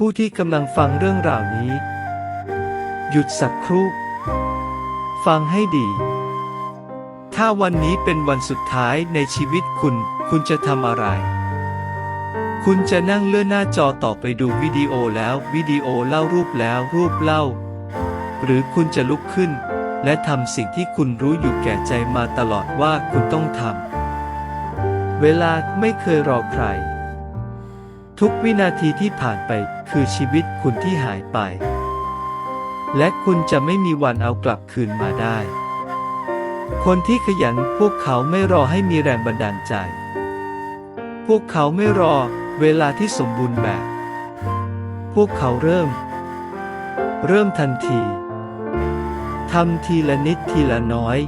ผู้ที่กำลังฟังเรื่องราวนี้ หยุดสักครู่ ฟังให้ดี ถ้าวันนี้เป็นวันสุดท้ายในชีวิตคุณ คุณจะทำอะไร คุณจะนั่งเลื่อนหน้าจอต่อไปดูวิดีโอแล้ววิดีโอเล่ารูปแล้วรูปเล่า หรือคุณจะลุกขึ้น และทำสิ่งที่คุณรู้อยู่แก่ใจมาตลอดว่าคุณต้องทำเวลาไม่เคยรอใคร ทุกวินาทีที่ผ่านไปคือชีวิตคุณที่หายไป และคุณจะไม่มีวันเอากลับคืนมาได้ คนที่ขยันพวกเขาไม่รอให้มีแรงบันดาลใจ พวกเขาไม่รอเวลาที่สมบูรณ์แบบ พวกเขาเริ่ม เริ่มทันทีทำทีละนิดทีละน้อย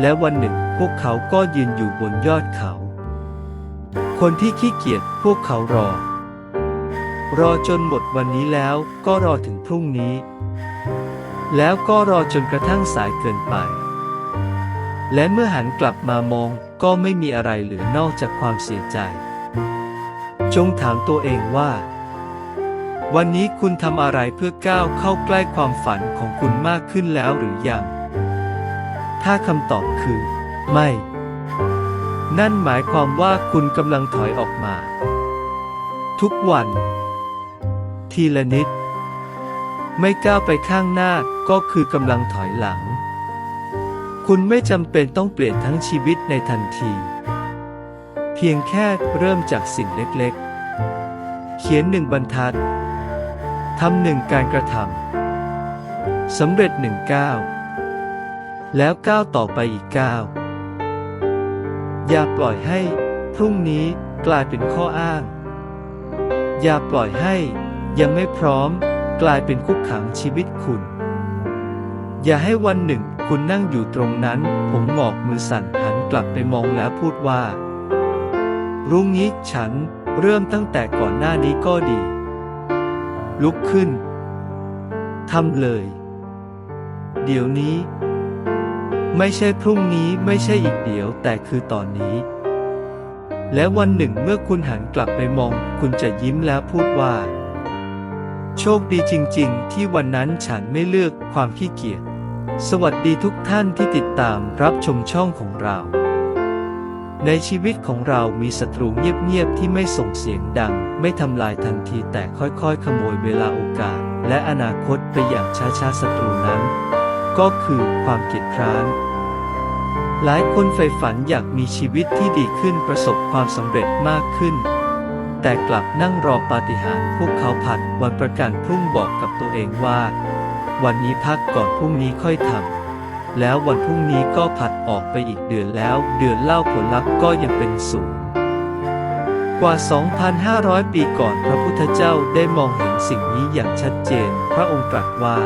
และวันหนึ่งพวกเขาก็ยืนอยู่บนยอดเขา คนที่ขี้เกียจพวกเขารอ รอจนหมดวันนี้แล้วก็รอถึงพรุ่งนี้ แล้วก็รอจนกระทั่งสายเกินไป และเมื่อหันกลับมามองก็ไม่มีอะไรเหลือนอกจากความเสียใจ จงถามตัวเองว่า วันนี้คุณทำอะไรเพื่อก้าวเข้าใกล้ความฝันของคุณมากขึ้นแล้วหรือยัง ถ้าคำตอบคือ ไม่ นั่นหมายความว่าคุณกำลังถอยออกมา ทุกวัน ทีละนิด ไม่ก้าวไปข้างหน้าก็คือกำลังถอยหลัง คุณไม่จำเป็นต้องเปลี่ยนทั้งชีวิตในทันที เพียงแค่เริ่มจากสิ่งเล็กๆ เขียนหนึ่งบรรทัดทำหนึ่งการกระทำสำเร็จหนึ่งก้าวแล้วก้าวต่อไปอีกก้าวอย่าปล่อยให้ พรุ่งนี้กลายเป็นข้ออ้าง อย่าปล่อยให้ ยังไม่พร้อม กลายเป็นคุกขังชีวิตคุณ อย่าให้วันหนึ่งคุณนั่งอยู่ตรงนั้น ผมหงอกมือสั่นหันกลับไปมองแล้วพูดว่า รุ่งนี้ฉันเริ่มตั้งแต่ก่อนหน้านี้ก็ดี ลุกขึ้นทำเลย เดี๋ยวนี้ ไม่ใช่พรุ่งนี้ไม่ใช่อีกเดี๋ยวแต่คือตอนนี้ และวันหนึ่งเมื่อคุณหันกลับไปมอง คุณจะยิ้มแล้วพูดว่า โชคดีจริงๆ ที่วันนั้นฉันไม่เลือกความขี้เกียจ สวัสดีทุกท่านที่ติดตามรับชมช่องของเรา ในชีวิตของเรามีศัตรูเงียบๆ ที่ไม่ส่งเสียงดัง ไม่ทำลายทันทีแต่ค่อยๆ ขโมยเวลาโอกาส และอนาคตไปอย่างช้าๆ ศัตรูนั้น ก็คือความเกียจคร้าน หลายคนใฝ่ฝันอยากมีชีวิตที่ดีขึ้นประสบความสำเร็จมากขึ้น แต่กลับนั่งรอปาฏิหาริย์พวกเขาผัดวันประกันพรุ่งบอกกับตัวเองว่า วันนี้พักก่อนพรุ่งนี้ค่อยทำแล้ววันพรุ่งนี้ก็ผัดออกไปอีกเดือนแล้ว เดือนเล่าผลลัพธ์ก็ยังเป็นศูนย์กว่า 2,500 ปีก่อนพระพุทธเจ้าได้มองเห็นสิ่งนี้อย่างชัดเจน พระองค์ตรัสว่า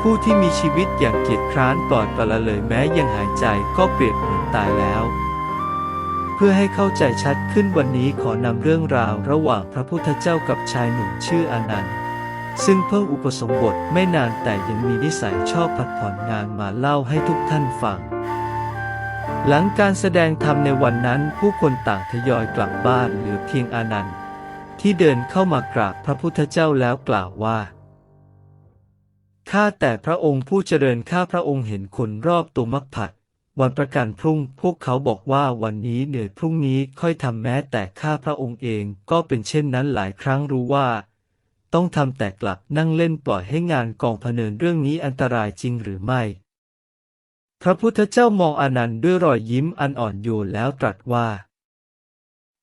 ผู้ที่มีชีวิตอย่างเกียจคร้านปล่อยปละเลยแม้ยังหายใจก็เปรียบเหมือนตายแล้ว เพื่อให้เข้าใจชัดขึ้นวันนี้ขอนำเรื่องราวระหว่างพระพุทธเจ้ากับชายหนุ่มชื่ออนันต์ ซึ่งเพิ่งอุปสมบทไม่นานแต่ยังมีนิสัยชอบพักผ่อนงานมาเล่าให้ทุกท่านฟัง หลังการแสดงธรรมในวันนั้นผู้คนต่างทยอยกลับบ้านเหลือเพียงอนันต์ ที่เดินเข้ามากราบพระพุทธเจ้าแล้วกล่าวว่าข้าแต่พระองค์ผู้เจริญข้าพระองค์เห็นคนรอบตัวมักผัด วันประกันพรุ่ง พวกเขาบอกว่าวันนี้เหนื่อยพรุ่งนี้ค่อยทำแม้แต่ข้าพระองค์เองก็เป็นเช่นนั้นหลายครั้งรู้ว่า ต้องทำแต่กลับนั่งเล่นปล่อยให้งานกองพเนินเรื่องนี้อันตรายจริงหรือไม่ พระพุทธเจ้ามองอนันต์ด้วยรอยยิ้มอันอ่อนโยนแล้วตรัสว่า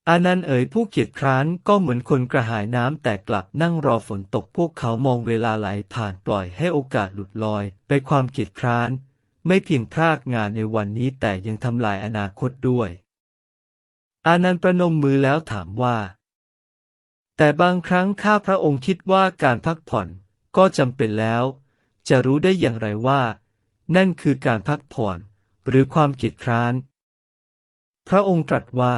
อานันต์เอ๋ยผู้เกียจคร้านก็เหมือนคนกระหายน้ำแต่กลับนั่งรอฝนตกพวกเขามองเวลาไหลผ่านปล่อยให้โอกาสหลุดลอย ไปความเกียจคร้าน ไม่เพียงพลากงานในวันนี้แต่ยังทำลายอนาคตด้วย อานันต์ประนมมือแล้วถามว่า แต่บางครั้งข้าพระองค์คิดว่าการพักผ่อนก็จำเป็นแล้ว จะรู้ได้อย่างไรว่า นั่นคือการพักผ่อนหรือความเกียจคร้าน พระองค์ตรัสว่า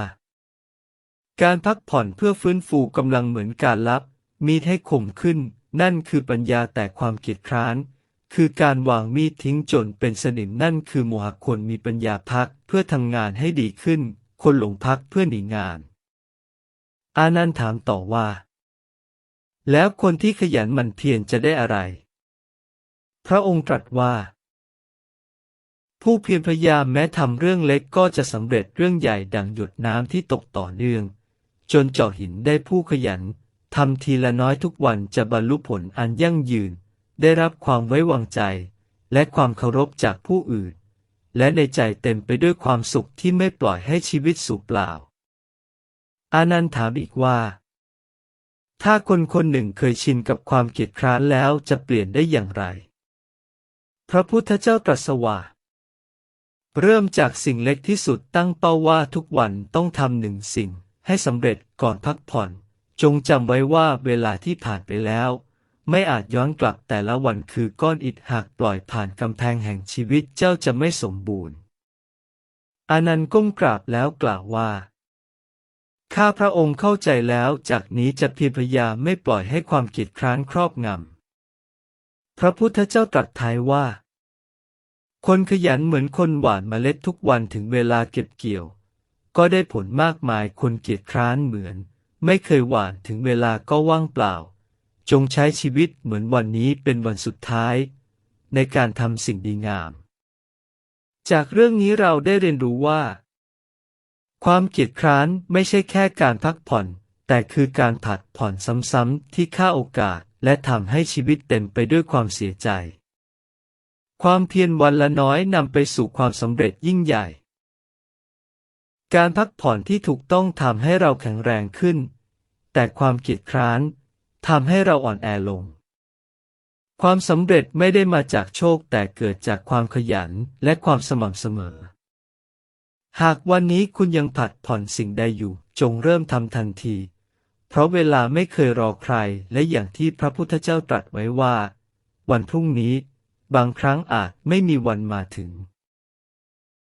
การพักผ่อนเพื่อฟื้นฟูกำลังเหมือนการลับ มีให้คมขึ้น นั่นคือปัญญาแต่ความเกียจคร้าน คือการวางมีดทิ้งจนเป็นสนิมนั่นคือโมหะคนมีปัญญาพักเพื่อทำงานให้ดีขึ้น คนหลงพักเพื่อหนีงาน อานันต์ถามต่อว่า แล้วคนที่ขยันหมั่นเพียรจะได้อะไร พระองค์ตรัสว่า ผู้เพียรพยายามแม้ทำเรื่องเล็กก็จะสำเร็จเรื่องใหญ่ดังหยดน้ำที่ตกต่อเนื่อง จนเจาะหินได้ผู้ขยันทำทีละน้อยทุกวันจะบรรลุผลอันยั่งยืน ได้รับความไว้วางใจ และความเคารพจากผู้อื่น และในใจเต็มไปด้วยความสุขที่ไม่ปล่อยให้ชีวิตสูญเปล่า อานันต์ถามอีกว่า ถ้าคนคนหนึ่งเคยชินกับความเกียจคร้านแล้วจะเปลี่ยนได้อย่างไร พระพุทธเจ้าตรัสว่าเริ่มจากสิ่งเล็กที่สุดตั้งเป้าว่าทุกวันต้องทำหนึ่งสิ่งให้สำเร็จก่อนพักผ่อน จงจำไว้ว่าเวลาที่ผ่านไปแล้ว ไม่อาจย้อนกลับแต่ละวันคือก้อนอิฐหากปล่อยผ่านกำแพงแห่งชีวิตเจ้าจะไม่สมบูรณ์อานันต์ก้มกราบแล้วกล่าวว่า ข้าพระองค์เข้าใจแล้วจากนี้จะเพียรพยายามไม่ปล่อยให้ความเกียจคร้านครอบงำ พระพุทธเจ้าตรัสท้ายว่า คนขยันเหมือนคนหว่านเมล็ดทุกวันถึงเวลาเก็บเกี่ยว ก็ได้ผลมากมายคนเกียจคร้านเหมือน ไม่เคยหว่านถึงเวลาก็ว่างเปล่า จงใช้ชีวิตเหมือนวันนี้เป็นวันสุดท้าย ในการทำสิ่งดีงาม จากเรื่องนี้เราได้เรียนรู้ว่า ความเกียจคร้านไม่ใช่แค่การพักผ่อน แต่คือการผัดผ่อนซ้ำๆที่ฆ่าโอกาสและทำให้ชีวิตเต็มไปด้วยความเสียใจ ความเพียรวันละน้อยนำไปสู่ความสำเร็จยิ่งใหญ่ การพักผ่อนที่ถูกต้องทำให้เราแข็งแรงขึ้น แต่ความเกียจคร้าน ทำให้เราอ่อนแอลง ความสำเร็จไม่ได้มาจากโชคแต่เกิดจากความขยันและความสม่ำเสมอ หากวันนี้คุณยังผัดผ่อนสิ่งใดอยู่ จงเริ่มทำทันที เพราะเวลาไม่เคยรอใครและอย่างที่พระพุทธเจ้าตรัสไว้ว่า วันพรุ่งนี้ บางครั้งอาจไม่มีวันมาถึง